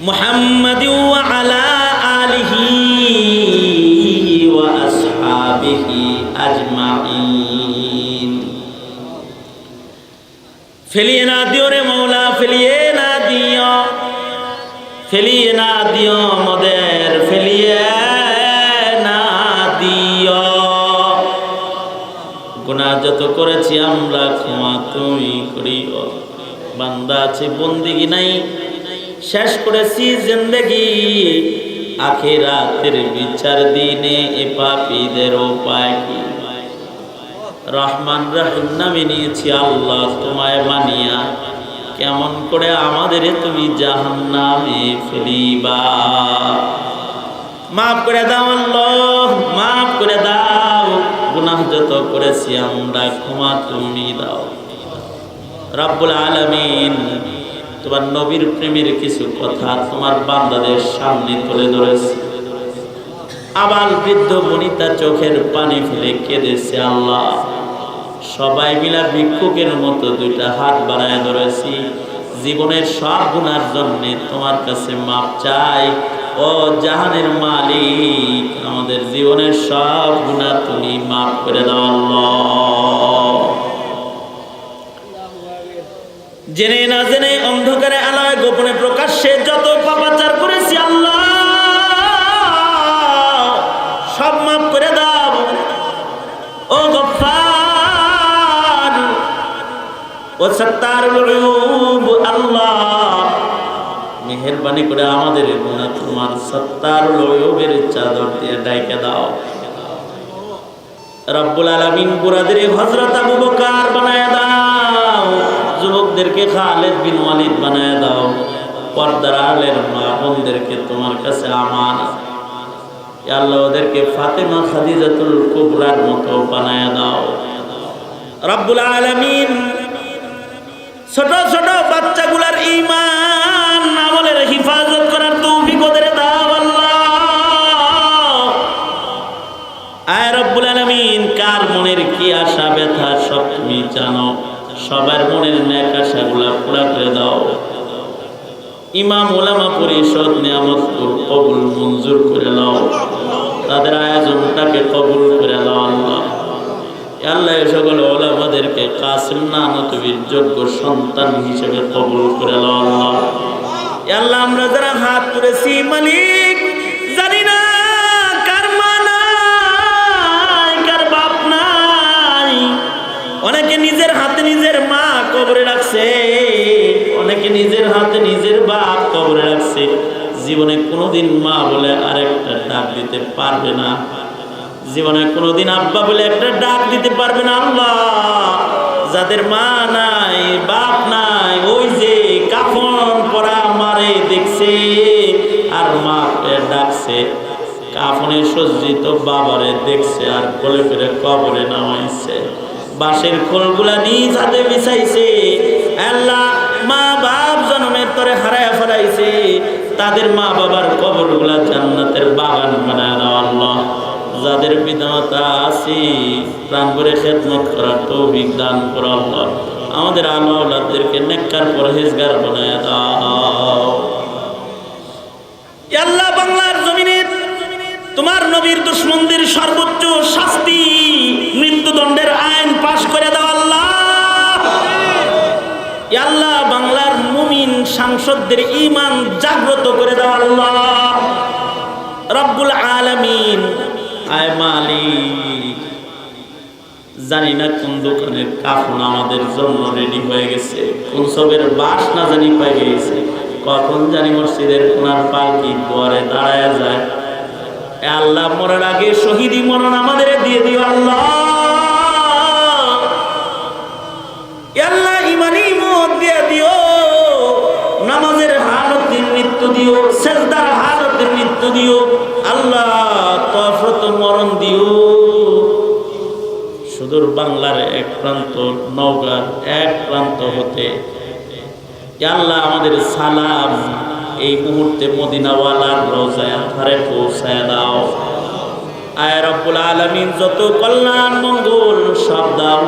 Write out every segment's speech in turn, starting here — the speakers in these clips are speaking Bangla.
محمد وعلى آله وأصحابه أجمعين ফেলিয়ে না দিও রে মৌলা ফেলিয়ে না দিও ফেলিয়ে না দিও মদের ফেলিয়ে না দিও গুনাহ যত করেছি আমরা ক্ষমা তুমি করিও বান্দা আছে, বন্দিগি নাই। শেষ করেছি জিন্দগি। আখেরাতের বিচার দিনে এ পাপীদের উপায় কি? রহমান রহিম নামে নিয়েছি আল্লাহ তোমায় মানিয়া। কেমন করে আমাদের তুমি জাহান নামে ফেলিবা। মাফ করে দাও আল্লাহ, মাফ করে দাও। গুনাহ যত করেছি আমরা, ক্ষমা তুমি দাও। রাব্বুল আলামিন, তোমার নবীর প্রেমের কিছু কথা তোমার বান্দাদের সামনে তুলে ধরেছে। আবাল বৃদ্ধ বনিতা চোখের পানি ফেলে কেঁদেছে আল্লাহ। সবাই মিলা ভিক্ষুকের মতো দুইটা হাত বাড়ায় ধরেছি। জীবনের সব গুণার জন্যে তোমার কাছে মাপ চাই। ও জাহানের মালিক, আমাদের জীবনের সব গুণা তুমি মাফ করে দাও আল্লাহ। জেনে না জেনে অন্ধকারে আলায় গোপনে প্রকাশ্যে যত পাপাচার করেছি আল্লাহ, সব মাফ করে দাও। ও গফার ও সত্তার আল্লাহ, মেহরবানি করে আমাদের গুণা তোমার সত্তার লয়বের চাদর দিয়ে ডাইকে দাও। রব্বুল আলামিন বুড়াদের হজরত আবু বকার বানায় দাও। যুবকদেরকে খালেদ বিন ওয়ালিদ বানায় দাও। পর্দার আলের মা বোনদেরকে তোমার কাছে আমার। আল্লাহ, ওদেরকে ফাতেমা খাদিজাতুল কুবরার মতো বানায় দাও। রাব্বুল আলামিন, ছোট ছোট বাচ্চাগুলার ঈমান মনের ন্যাক আশাগুলা পুরা করে দাও। ইমাম ওলামা পরিষদ নিয়ামত কবুল মঞ্জুর করে নাও। তাদের আয়োজনটাকে কবুল করে নাও আল্লাহ। আল্লাহ সকল ওলামাদেরকে কাসিম নানতবির যোগ্য সন্তান হিসেবে কবুল করে নাও আল্লাহ। আল্লাহ আমরা যারা হাত তুলেছি মালিক রাখছে অনেকে নিজের হাতে নিজের বাপ কবরে রাখছে। জীবনে কোনোদিন মা বলে আরেকটা ডাক দিতে পারবে না। জীবনে কোনোদিন আব্বা বলে একটা ডাক দিতে পারবে না। আল্লাহ, যাদের মা নাই, বাপ নাই, ওই যে কাফন পরা মারে দেখছে, আর মা ডাকছে। কাফনে সজ্জিত বাবারে দেখছে আর কোলে ফিরে কবরে নামাইছে। বাঁশের খোলগুলা নিজ হাতে বিছাইছে। আল্লাহ মা বাপ জন্মের তরে হারায় ফেরাইছে তাদের মা বাবার কবরগুলা জান্নাতের বাগান বানায় দাও আল্লাহ। যাদের পিতামাতা আছে, প্রাণ করে খেদমত করার তৌফিক দান করো আল্লাহ। আমাদের আল্লাহ আল্লাহদেরকে নেককার পরহেজগার বানায় দাও। আল্লাহ বাংলার জমিনে তোমার নবীর দুশ্মনদের সর্বোচ্চ শাস্তি সাংসদদের ইমান জাগ্রত করে দাও আল্লাহ। রব্বুল আলামিন। আয় মালিক। জানি না কোন দোকানের কাফন আমাদের জন্য রেডি হয়ে গেছে, কোন সবের বাস না জানি পাই গেছে। কখন জানি মসজিদের কোনার পালকি দুয়ারে দাঁড়ায় যায়। আল্লাহ মরার আগে শহীদি মরণ আমাদের দিয়ে দিও আল্লাহ। সেজদার হালতের মৃত্যু দিও। আল্লাহ তফরত মরণ দিও। সুদূর বাংলার এক প্রান্ত, নওগাঁর এক প্রান্ত হতে। আল্লাহ, আমাদের সালাম এই মুহূর্তে মদিনাওয়ালার রোজায় আধারে পৌঁছায় দাও। আয় রব্বুল আলমিন, যত কল্যাণ, মঙ্গল, সব দাও।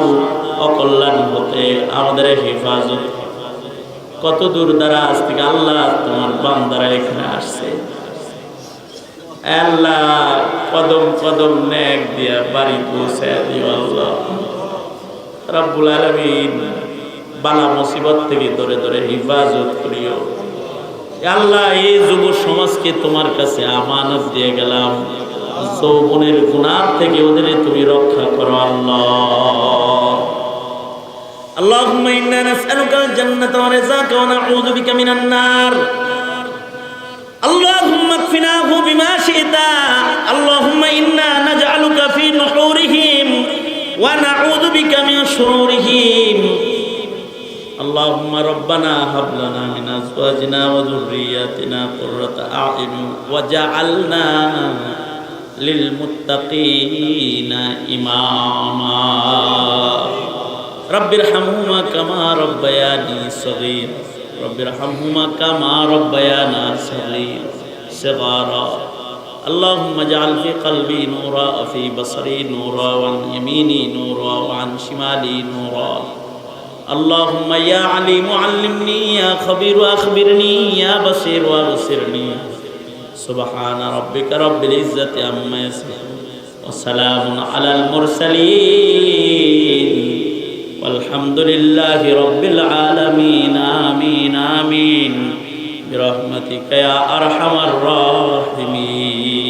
অকল্যাণ হতে আমাদের হেফাজত কত দূর দারাজ থেকে আল্লাহ তোমার বান্দারা এখানে আসছে। আল্লাহ কদম কদম নেক দিয়া বাড়ি পৌঁছে দিও আল্লাহ। আলমিন বালা মুসিবত থেকে ধরে ধরে হিফাজত করিও। আল্লাহ, এই যুব সমাজকে তোমার কাছে আমানত দিয়ে গেলাম। যৌবনের গুণার থেকে ওদের তুমি রক্ষা করো আল্লাহ। اللهم إنا نسألك الجنة ورزاك ونعوذ بك من النار اللهم اكفناه بما شئت اللهم إنا نجعلك في نحورهم ونعوذ بك من شرورهم اللهم ربنا هب لنا من ازواجنا وذرياتنا قرة اعين وجعلنا للمتقين اماما رب ارحمهما كما ربياني صغير. رب ارحمهما كما ربيانا صغير. صغارا. اللهم اجعل في قلبي نورا في بصري نورا وعن يميني نورا وعن شمالي نورا. اللهم يا عليم علمني يا خبير أخبرني يا بصير وأبصرني. سبحان ربك رب العزة عما يصفون. وسلام على المرسلين. والحمد لله رب العالمين آمين آمين برحمتك يا أرحم الراحمين